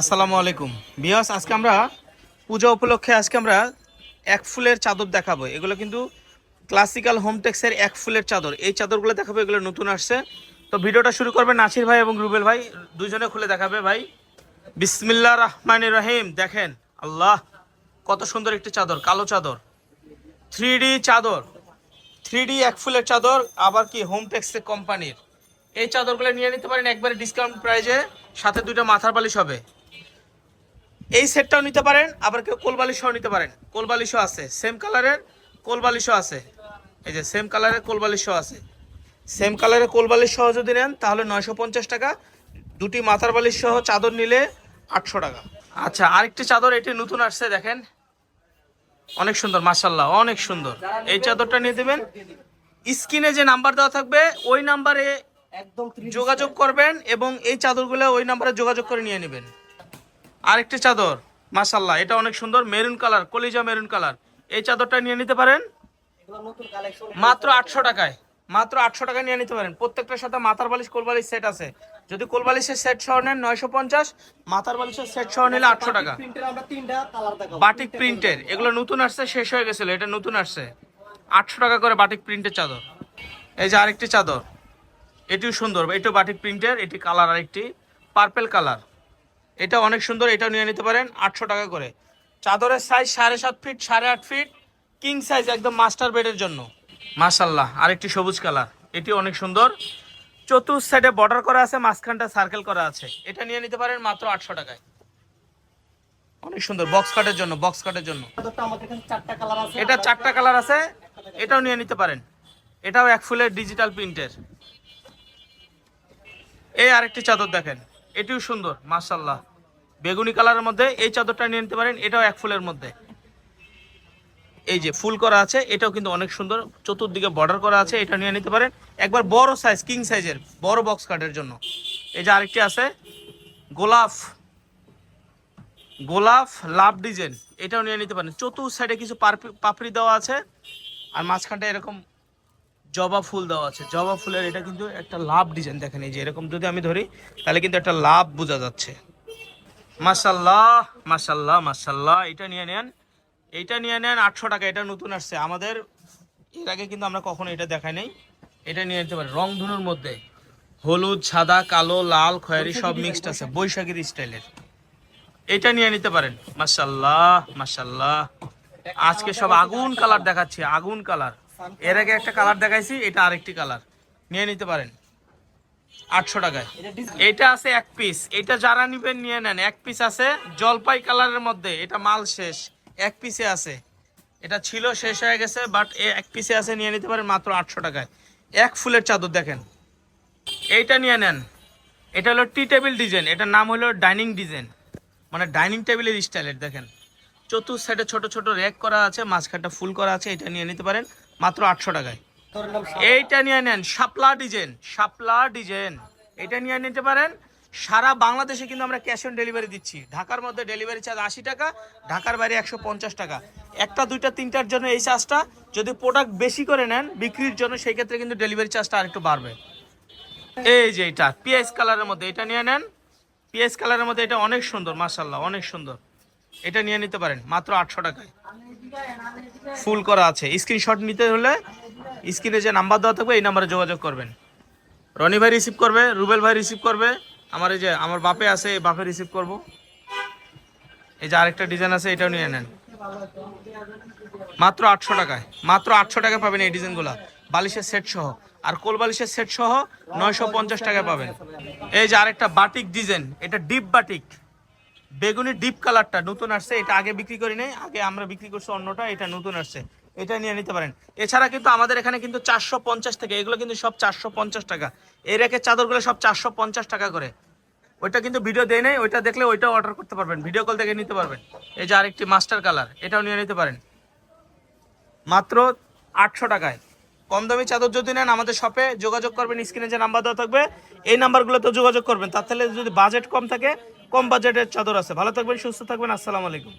আসসালামু আলাইকুম। বিয়াস আজকে আমরা পূজা উপলক্ষে আজকে আমরা এক ফুলের চাদর দেখাবো। এগুলো কিন্তু ক্লাসিক্যাল হোমটেক্সের এক ফুলের চাদর। এই চাদরগুলো দেখাবো, এগুলো নতুন আসছে। তো ভিডিওটা শুরু করবে নাসির ভাই এবং রুবেল ভাই। দুজনে খুলে দেখাবে ভাই। বিসমিল্লা রহমান রহিম। দেখেন, আল্লাহ, কত সুন্দর একটি চাদর, কালো চাদর। থ্রি চাদর। থ্রি এক ফুলের চাদর, আবার কি হোমটেক্সের কোম্পানির এই চাদরগুলো নিয়ে নিতে পারেন, একবারে ডিসকাউন্ট প্রাইজে সাথে দুইটা মাথার বালিশ হবে। এই সেটটাও নিতে পারেন আবার কেউ কোলবালিশও নিতে পারেন। কোলবালিশও আছে সেম কালারের কোলবালিশও আছে। এই যে সেম কালারের কোলবালিশও আছে। সেম কালারের কোলবালিশ সহ যদি নেন তাহলে নয়শো পঞ্চাশ টাকা। দুটি মাথার বালিশ সহ চাদর নিলে আটশো টাকা। আচ্ছা আরেকটি চাদর এটি নতুন আসছে দেখেন। অনেক সুন্দর মাসাল্লাহ অনেক সুন্দর। এই চাদরটা নিয়ে দেবেন। স্ক্রিনে যে নাম্বার দেওয়া থাকবে ওই নাম্বারে একদম যোগাযোগ করবেন এবং এই চাদরগুলো ওই নাম্বারে যোগাযোগ করে নিয়ে নেবেন। আরেকটি চাদর মাসাল্লাহ এটা অনেক সুন্দর মেরুন কালার কলিজা মেরুন কালার। এই চাদরটা নিয়ে নিতে পারেন? মাত্র আটশো টাকায় মাত্র আটশো টাকায় নিয়ে নিতে পারেন। প্রত্যেকটার সাথে মাথার বালিশ কোলবালিশ সেট আছে। যদি কোলবালিশের সেট সহ নেন নয়শো পঞ্চাশ মাথার বালিশের সেট সহ নিলে আটশো টাকা। বাটিক প্রিন্টের এগুলো নতুন আসছে শেষ হয়ে গেছিল এটা নতুন আসছে। আটশো টাকা করে বাটিক প্রিন্টের চাদর। এই যে আরেকটি চাদর এটিও সুন্দর এটিও বাটিক প্রিন্টের এটি কালার আরেকটি পার্পেল কালার। এটা অনেক সুন্দর, এটাও নিয়ে নিতে পারেন আটশো টাকা করে। চাদরের সাইজ সাড়ে সাত ফিট সাড়ে আট ফিট কিং সাইজ একদম মাস্টার বেডের জন্য। মাশাল্লাহ আরেকটি সবুজ কালার এটি অনেক সুন্দর। চতুর্থ সাইডে বর্ডার করা আছে, মাঝখানটা সার্কেল করা আছে। এটা নিয়ে নিতে পারেন মাত্র আটশো টাকায়। অনেক সুন্দর বক্স কাটের জন্য বক্স কাটের জন্য। এটা চারটা কালার আছে, এটাও নিয়ে নিতে পারেন। এটাও এক ফুলের ডিজিটাল প্রিন্টের এই আরেকটি চাদর দেখেন। এটিও সুন্দর মার্শাল্লাহ বেগুনি কালারের মধ্যে এই চাদরটা নিয়ে নিতে পারেন, এটাও এক ফুলের মধ্যে। এই যে ফুল করা আছে, এটাও কিন্তু অনেক সুন্দর। চতুর্দিকে বর্ডার করা আছে, এটা নিয়ে নিতে পারেন। একবার বড় সাইজ কিং সাইজের বড় বক্স কাটের জন্য। এই যে আরেকটি আছে, গোলাপ গোলাপ লাভ ডিজাইন, এটাও নিয়ে নিতে পারেন। চতুর্থ সাইডে কিছু পাপড়ি দেওয়া আছে, আর মাঝখানটা এরকম জবা ফুল দেওয়া আছে। জবা ফুলের এটা কিন্তু একটা লাভ ডিজাইন দেখেন এই যে এরকম যদি আমি ধরি তাহলে কিন্তু একটা লাভ বোঝা যাচ্ছে। মাসাল্লাহ মাসাল্লাহ মাসাল্লাহ এটা নিয়ে নেন। এইটা নিয়ে নেন আটশো টাকা এটা নতুন আসছে। আমাদের এর আগে কিন্তু আমরা কখনো এটা দেখাই নাই। এটা নিয়ে নিতে পারি রং ধনুর মধ্যে হলুদ সাদা কালো লাল খয়েরি সব মিক্সড আছে। বৈশাখীর স্টাইলের। এটা নিয়ে নিতে পারেন। মাশাল্লাহ মাশাল্লাহ আজকে সব আগুন কালার দেখাচ্ছি আগুন কালার। এর আগে একটা কালার দেখাইছি এটা আরেকটি কালার। নিয়ে নিতে পারেন। আটশো টাকায়। এটা আছে এক পিস। এটা যারা নিবেন নিয়ে নেন। এক পিস আছে জলপাই কালারের মধ্যে। এটা মাল শেষ। এক পিসে আছে। এটা ছিল শেষ হয়ে গেছে বাট এক পিসে আছে নিয়ে নিতে পারেন মাত্র আটশো টাকায়। এক ফুলের চাদর দেখেন। এইটা নিয়ে নেন। এটা হলো টি টেবিল ডিজাইন। এটার নাম হলো ডাইনিং ডিজাইন। মানে ডাইনিং টেবিলের স্টাইলের দেখেন। চতুর সাইডে ছোট ছোট র্যাক করা আছে, মাঝখানটা ফুল করা আছে, এটা নিয়ে নিতে পারেন মাত্র আটশো টাকায়। এইটা নিয়ে নেন শাপলা ডিজাইন শাপলা ডিজাইন এটা নিয়ে নিতে পারেন। সারা বাংলাদেশে কিন্তু আমরা ক্যাশ অন ডেলিভারি দিচ্ছি। ঢাকার মধ্যে ডেলিভারি চার্জ আশি টাকা, ঢাকার বাইরে একশো পঞ্চাশ টাকা। একটা, দুইটা, তিনটার জন্য এই চার্জটা যদি প্রোডাক্ট বেশি করে নেন বিক্রির জন্য সেই ক্ষেত্রে কিন্তু ডেলিভারি চার্জটা আরেকটু বাড়বে। এই যে এটা পিএস কালারের মধ্যে এটা নিয়ে নেন। পিএস কালারের মধ্যে এটা অনেক সুন্দর মাসাল্লাহ অনেক সুন্দর। এটা নিয়ে নিতে পারেন, মাত্র আটশো টাকায়। ফুল করা আছে। স্ক্রিনশট নিতে হলে স্ক্রিনে যে নাম্বার দেওয়া থাকবে, এই নাম্বারে যোগাযোগ করবেন। রনি ভাই রিসিভ করবে, রুবেল ভাই রিসিভ করবে, আমার এই যে আমার বাপে আছে, এই বাপে রিসিভ করব। এই যে আরেকটা ডিজাইন আছে, এটাও নিয়ে নেন। মাত্র আটশো টাকায়। মাত্র আটশো টাকা পাবেন এই ডিজাইনগুলো বালিশের সেট সহ। আর কোল বালিশের সেট সহ নয়শো পঞ্চাশ টাকায় পাবেন। এই যে আরেকটা বাটিক ডিজাইন এটা ডিপ বাটিক বেগুনি ডিপ কালারটা নতুন আসছে, এটা আগে বিক্রি করি নাই, আগে আমরা বিক্রি করছি অন্যটা, এটা নতুন আসছে। এটা নিয়ে নিতে পারেন। এছাড়া কিন্তু আমাদের এখানে কিন্তু চারশো পঞ্চাশ থেকে, এগুলো কিন্তু সব চারশো পঞ্চাশ টাকা। এই রেখে চাদরগুলো সব চারশো পঞ্চাশ টাকা করে। ওইটা কিন্তু ভিডিও দেয় নাই, ওইটা দেখলে ওইটাও অর্ডার করতে পারবেন ভিডিও কল থেকে নিতে পারবেন। এই যে আরেকটি মাস্টার কালার এটাও নিয়ে নিতে পারেন। মাত্র আটশো টাকায়। কম দামি চাদর যদি নেন, আমাদের শপে যোগাযোগ করবেন, স্ক্রিনে যে নাম্বার দেওয়া থাকবে, এই নাম্বারগুলোতে যোগাযোগ করবেন। তার তাহলে যদি বাজেট কম থাকে, কম বাজেটের চাদর আছে। ভালো থাকবেন, সুস্থ থাকবেন, আসসালামু আলাইকুম।